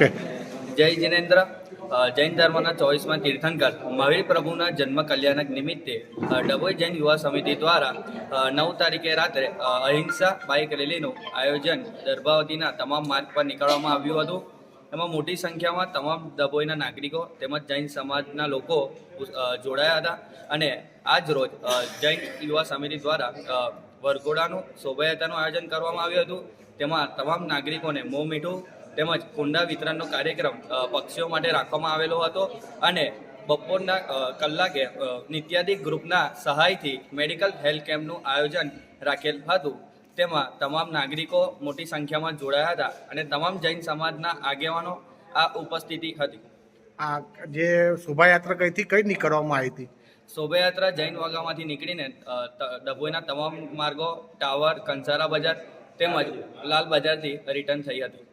Okay. જય જિનેન્દ્ર. જૈન ધર્મના ચોવીસમાં તીર્થંકર. મહાવીર પ્રભુના જન્મ કલ્યાણક નિમિત્તે ડભોઈ જૈન યુવા સમિતિ દ્વારા નવ તારીખે રાત્રે અહિંસા બાઇક રેલીનું આયોજન દર્ભાવતીના તમામ માર્ગ પર નીકળવામાં આવ્યું હતું. એમાં મોટી સંખ્યામાં તમામ ડભોઈના નાગરિકો તેમજ જૈન સમાજના લોકો જોડાયા હતા. અને આજ રોજ જૈન યુવા સમિતિ દ્વારા વરઘોડાનું શોભાયાત્રાનું આયોજન કરવામાં આવ્યું હતું. તેમાં તમામ નાગરિકોને મોં મીઠું તેમજ કુંડા વિતરણનો કાર્યક્રમ પક્ષીઓ માટે રાખવામાં આવેલો હતો અને બપોરના કલાકે નિત્યાધિક ગ્રુપના સહાયથી મેડિકલ હેલ્થ કેમ્પનું આયોજન રાખેલ હતું. તેમાં તમામ નાગરિકો મોટી સંખ્યામાં જોડાયા હતા અને તમામ જૈન સમાજના આગેવાનો આ ઉપસ્થિતિ હતી. આ જે શોભાયાત્રા કઈથી કઈ નીકળવામાં આવી હતી? શોભાયાત્રા જૈન વાગામાંથી નીકળીને ડભોઈના તમામ માર્ગો ટાવર કંસારા બજાર તેમજ લાલ બજારથી રિટર્ન થઈ હતી.